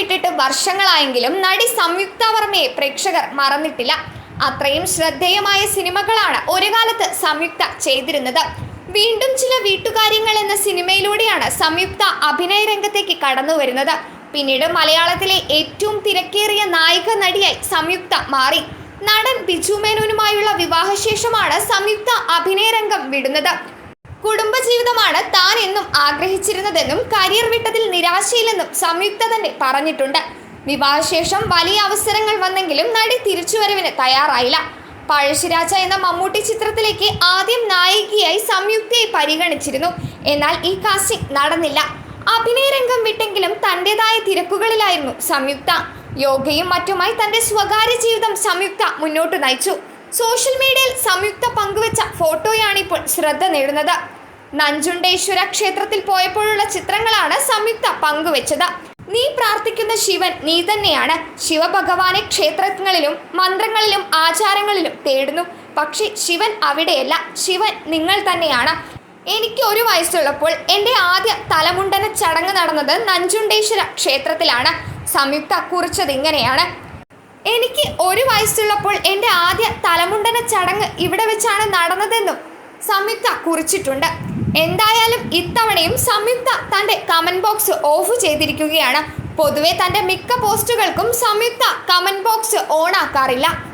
വിട്ടിട്ട് വർഷങ്ങളായെങ്കിലും നടി സംയുക്ത വർമ്മയെ പ്രേക്ഷകർ മറന്നിട്ടില്ല. അത്രയും ശ്രദ്ധേയമായ സിനിമകളാണ് ഒരു കാലത്ത് സംയുക്ത ചെയ്തിരുന്നത്. വീണ്ടും ചില വീട്ടുകാര്യങ്ങൾ എന്ന സിനിമയിലൂടെയാണ് സംയുക്ത അഭിനയ രംഗത്തേക്ക് കടന്നു വരുന്നത്. പിന്നീട് മലയാളത്തിലെ ഏറ്റവും തിരക്കേറിയ നായിക നടിയായി സംയുക്ത മാറി. നടൻ ബിജു മേനോനുമായുള്ള വിവാഹശേഷമാണ് സംയുക്ത അഭിനയരംഗം വിടുന്നത്. കുടുംബജീവിതമാണ് താൻ എന്നും ആഗ്രഹിച്ചിരുന്നതെന്നും കരിയർ വിട്ടതിൽ നിരാശയില്ലെന്നും സംയുക്ത തന്നെ പറഞ്ഞിട്ടുണ്ട്. വിവാഹശേഷം വലിയ അവസരങ്ങൾ വന്നെങ്കിലും നടി തിരിച്ചുവരവിന് തയ്യാറായില്ല. പഴശ്ശിരാജ എന്ന മമ്മൂട്ടി ചിത്രത്തിലേക്ക് ആദ്യം നായികയായി സംയുക്തയെ പരിഗണിച്ചിരുന്നു. എന്നാൽ ഈ കാസ്റ്റിംഗ് നടന്നില്ല. അഭിനയരംഗം വിട്ടെങ്കിലും തന്റെതായ തിരക്കുകളിലായിരുന്നു സംയുക്ത. യോഗയും മറ്റുമായി തന്റെ സ്വകാര്യ ജീവിതം സംയുക്ത മുന്നോട്ട് നയിച്ചു. സോഷ്യൽ മീഡിയയിൽ സംയുക്ത പങ്കുവച്ച ഫോട്ടോയാണിപ്പോൾ ശ്രദ്ധ നേടുന്നത്. നഞ്ചുണ്ടേശ്വര ക്ഷേത്രത്തിൽ പോയപ്പോഴുള്ള ചിത്രങ്ങളാണ് സംയുക്ത പങ്കുവച്ചത്. നീ പ്രാർത്ഥിക്കുന്ന ശിവൻ നീ തന്നെയാണ്. ശിവഭഗവാനെ ക്ഷേത്രങ്ങളിലും മന്ത്രങ്ങളിലും ആചാരങ്ങളിലും തേടുന്നു. പക്ഷേ ശിവൻ അവിടെയല്ല. ശിവൻ നിങ്ങൾ തന്നെയാണ്. എനിക്ക് ഒരു വയസ്സുള്ളപ്പോൾ എന്റെ ആദ്യ തലമുണ്ടന ചടങ്ങ് നടന്നത് നഞ്ചുണ്ടേശ്വര ക്ഷേത്രത്തിലാണ്. സംയുക്ത കുറിച്ചത് ഇങ്ങനെയാണ്. എനിക്ക് ഒരു വയസ്സുള്ളപ്പോൾ എന്റെ ആദ്യ തലമുണ്ടന ചടങ്ങ് ഇവിടെ വെച്ചാണ് നടന്നതെന്നും സംയുക്ത കുറിച്ചിട്ടുണ്ട്. എന്തായാലും ഇത്തവണയും സംയുക്ത തന്റെ കമന്റ് ബോക്സ് ഓഫ് ചെയ്തിരിക്കുകയാണ്. പൊതുവെ തന്റെ മിക്ക പോസ്റ്റുകൾക്കും സംയുക്ത കമന്റ് ബോക്സ് ഓൺ ആക്കാറില്ല.